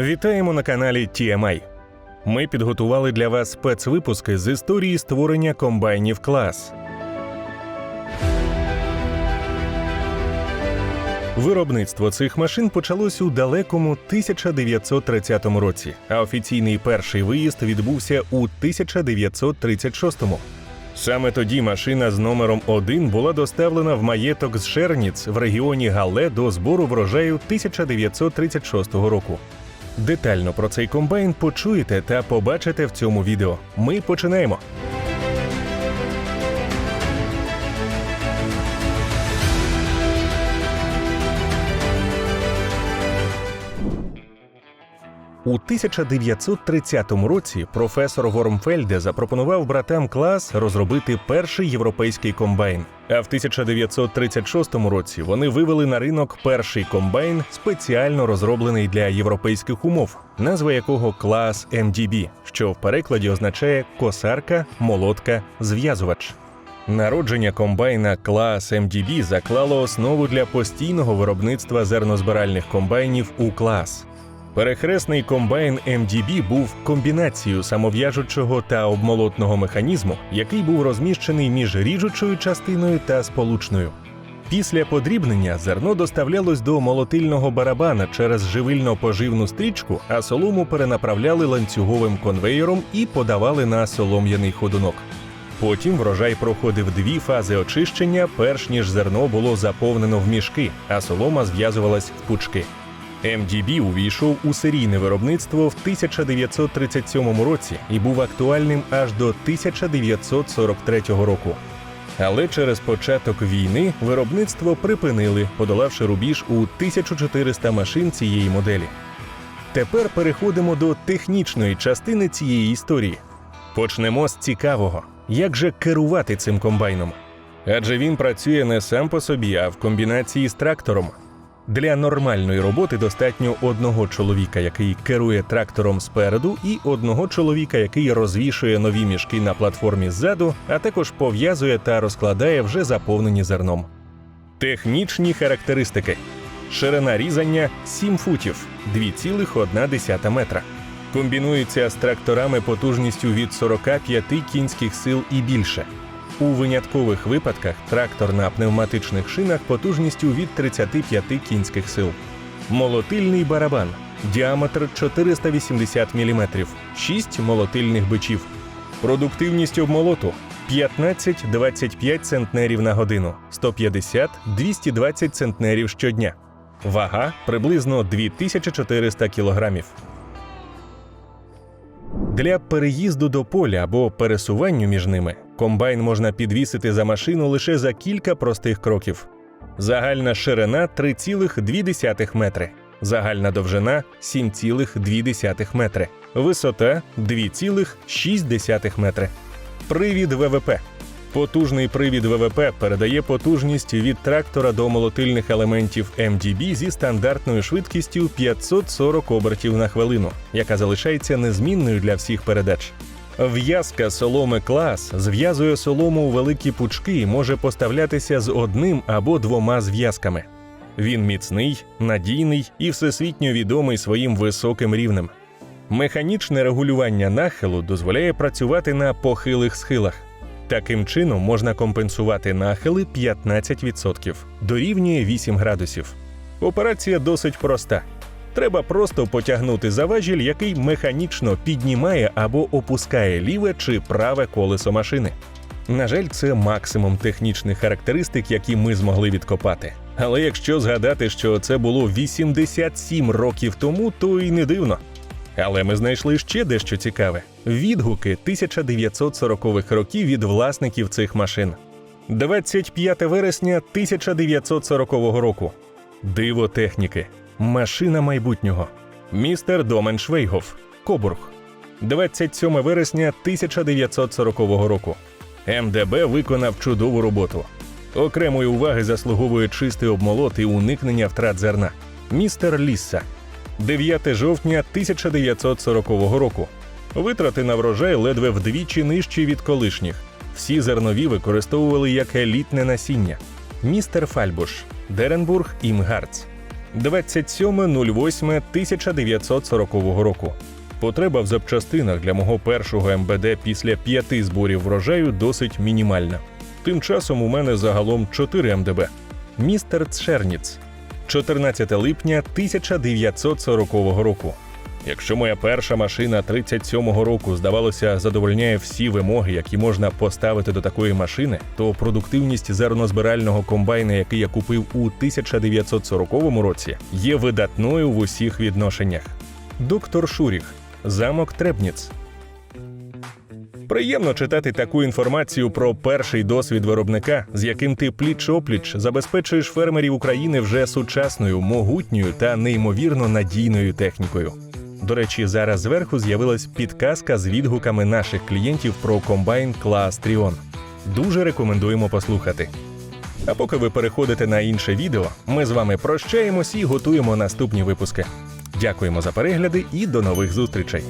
Вітаємо на каналі TMI. Ми підготували для вас спецвипуски з історії створення комбайнів клас. Виробництво цих машин почалось у далекому 1930 році, а офіційний перший виїзд відбувся у 1936. Саме тоді машина з номером 1 була доставлена в маєток з Шерніц в регіоні Гале до збору врожаю 1936 року. Детально про цей комбайн почуєте та побачите в цьому відео. Ми починаємо. У 1930 році професор Вормфельде запропонував братам клас розробити перший європейський комбайн. А в 1936 році вони вивели на ринок перший комбайн, спеціально розроблений для європейських умов, назва якого клас MDB, що в перекладі означає косарка, молотка, зв'язувач. Народження комбайна клас MDB заклало основу для постійного виробництва зернозбиральних комбайнів у клас. Перехресний комбайн MDB був комбінацією самов'яжучого та обмолотного механізму, який був розміщений між ріжучою частиною та сполучною. Після подрібнення зерно доставлялось до молотильного барабана через живильно-поживну стрічку, а солому перенаправляли ланцюговим конвеєром і подавали на солом'яний ходунок. Потім врожай проходив дві фази очищення, перш ніж зерно було заповнено в мішки, а солома зв'язувалась в пучки. MDB увійшов у серійне виробництво в 1937 році і був актуальним аж до 1943 року. Але через початок війни виробництво припинили, подолавши рубіж у 1400 машин цієї моделі. Тепер переходимо до технічної частини цієї історії. Почнемо з цікавого: як же керувати цим комбайном? Адже він працює не сам по собі, а в комбінації з трактором. Для нормальної роботи достатньо одного чоловіка, який керує трактором спереду, і одного чоловіка, який розвішує нові мішки на платформі ззаду, а також пов'язує та розкладає вже заповнені зерном. Технічні характеристики: ширина різання 7 футів 2,1 метра. Комбінується з тракторами потужністю від 45 кінських сил і більше. У виняткових випадках трактор на пневматичних шинах потужністю від 35 кінських сил. Молотильний барабан. Діаметр 480 мм, 6 молотильних бичів. Продуктивність обмолоту 15-25 центнерів на годину, 150-220 центнерів щодня. Вага приблизно 2400 кілограмів. Для переїзду до поля або пересуванню між ними комбайн можна підвісити за машину лише за кілька простих кроків. Загальна ширина 3,2 метри, загальна довжина 7,2 метри, висота 2,6 метри. Привід ВВП. Потужний привід ВВП передає потужність від трактора до молотильних елементів MDB зі стандартною швидкістю 540 обертів на хвилину, яка залишається незмінною для всіх передач. В'язка соломи клас зв'язує солому у великі пучки і може поставлятися з одним або двома зв'язками. Він міцний, надійний і всесвітньо відомий своїм високим рівнем. Механічне регулювання нахилу дозволяє працювати на похилих схилах. Таким чином можна компенсувати нахили 15%, дорівнює 8 градусів. Операція досить проста. Треба просто потягнути за важіль, який механічно піднімає або опускає ліве чи праве колесо машини. На жаль, це максимум технічних характеристик, які ми змогли відкопати. Але якщо згадати, що це було 87 років тому, то й не дивно. Але ми знайшли ще дещо цікаве: відгуки 1940-х років від власників цих машин. 25 вересня 1940 року. Диво техніки. Машина майбутнього. Містер Домен Швейгоф. Кобург. 27 вересня 1940 року. МДБ виконав чудову роботу. Окремої уваги заслуговує чистий обмолот і уникнення втрат зерна. Містер Лісса. 9 жовтня 1940 року. Витрати на врожай ледве вдвічі нижчі від колишніх. Всі зернові використовували як елітне насіння. Містер Фальбуш, Деренбург Імгарц. 27.08.1940 року. Потреба в запчастинах для мого першого МБД після п'яти зборів врожаю досить мінімальна. Тим часом у мене загалом 4 МДБ. Містер Цшерніц. 14 липня 1940 року. Якщо моя перша машина 37-го року, здавалося, задовольняє всі вимоги, які можна поставити до такої машини, то продуктивність зернозбирального комбайна, який я купив у 1940 році, є видатною в усіх відношеннях. Доктор Шуріх, замок Требніц. Приємно читати таку інформацію про перший досвід виробника, з яким ти пліч-опліч забезпечуєш фермерів України вже сучасною, могутньою та неймовірно надійною технікою. До речі, зараз зверху з'явилась підказка з відгуками наших клієнтів про комбайн клас Тріон. Дуже рекомендуємо послухати. А поки ви переходите на інше відео, ми з вами прощаємось і готуємо наступні випуски. Дякуємо за перегляди і до нових зустрічей.